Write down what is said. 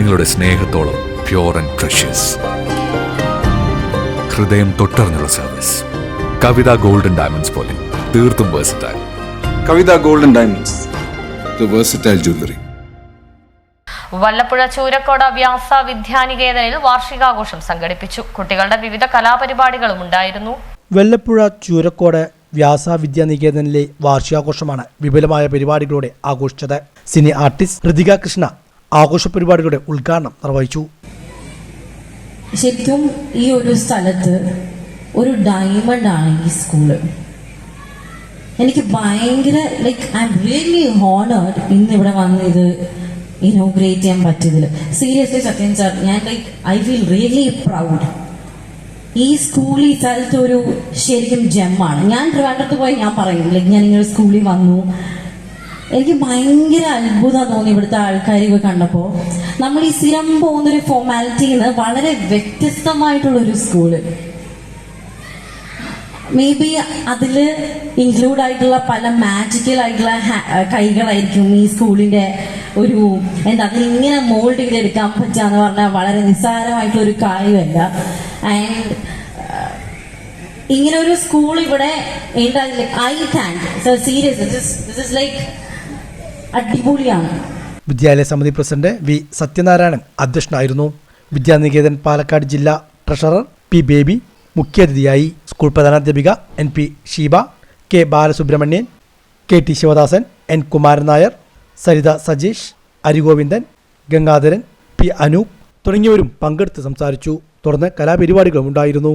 നിങ്ങളുടെ സ്നേഹത്തോളം pure and precious ഹൃദയം തൊട്ടറിഞ്ഞുള്ള സർവീസ് കവിത ഗോൾഡൻ ഡയമണ്ട്സ് പോലെ തീർത്തും versatile Kavitha golden diamonds the versatile jewellery Vallappuzha Choorakkode Vyasa വിദ്യാനികേതനിൽ വാർഷികാഘോഷം സംഘടിപ്പിച്ചു. കുട്ടികളുടെ വിവിധ കലാപരിപാടികളും ഉണ്ടായിരുന്നു. വല്ലപ്പുഴ ചൂരക്കോട് വ്യാസ വിദ്യാനികേതനിലെ വാർഷികാഘോഷമാണ് വിപുലമായ പരിപാടികളോടെ ആഘോഷിച്ചത്. സിനി ആർട്ടിസ്റ്റ് ഹൃതിക കൃഷ്ണ ആഘോഷ പരിപാടികളുടെ ഉദ്ഘാടനം നിർവഹിച്ചു. ശരിക്കും ഈ ഒരു സ്ഥലത്ത് ഒരു ഡയമണ്ട് ആണ് ഈ സ്കൂൾ എനിക്ക് ഭയങ്കര like I am really honoured ഇന്ന് ഇവിടെ വന്ന് ഇത് ഇനോഗ്രേറ്റ് ചെയ്യാൻ പറ്റിയതിൽ സീരിയസ്ലി സത്യം സാർ ഞാൻ like I feel really proud ഈ സ്കൂൾ ഈ സ്ഥലത്ത് ഒരു ശരിക്കും ജെമ്മാണ് ഞാൻ ട്രിവാൻഡ്രത്ത് പോയി ഞാൻ പറയും ലൈക്ക് ഞാൻ ഇങ്ങനെ സ്കൂളിൽ വന്നു. എനിക്ക് ഭയങ്കര അത്ഭുതം തോന്നി ഇവിടുത്തെ ആൾക്കാരിവ് കണ്ടപ്പോ. കണ്ടപ്പോൾ നമ്മൾ ഈ സ്ഥിരം പോകുന്നൊരു ഫോർമാലിറ്റിയിൽ നിന്ന് വളരെ വ്യത്യസ്തമായിട്ടുള്ള ഒരു സ്കൂൾ മേ ബി അതിൽ ഇൻക്ലൂഡ് ആയിട്ടുള്ള പല മാജിക്കൽ ആയിട്ടുള്ള കൈകളായിരിക്കും ഈ സ്കൂളിന്റെ ഒരു എന്താ അതിൽ ഇങ്ങനെ മോൾഡ് ചെയ്തെടുക്കാൻ പറ്റുക എന്ന് പറഞ്ഞാൽ വളരെ നിസ്സാരമായിട്ടുള്ള ഒരു കാര്യമല്ല ആൻഡ് ഇങ്ങനെ ഒരു സ്കൂൾ ഇവിടെ I thank serious this like അടിപൊളിയാണ്. വിദ്യാലയ സമിതി പ്രസിഡന്റ് വി സത്യനാരായണൻ അധ്യക്ഷനായിരുന്നു. വിദ്യാനികേതൻ പാലക്കാട് ജില്ലാ ട്രഷറർ പി ബേബി മുഖ്യാതിഥിയായി school പ്രധാനാധ്യാപിക N P Sheeba K Balasubramanian K T Sivadasan N Kumaran Nair Saritha Sajeesh Arigovindan Gangadharan P Anoop തുടങ്ങിയവരും പങ്കെടുത്ത് സംസാരിച്ചു. തുടർന്ന് കലാപരിപാടികളും ഉണ്ടായിരുന്നു.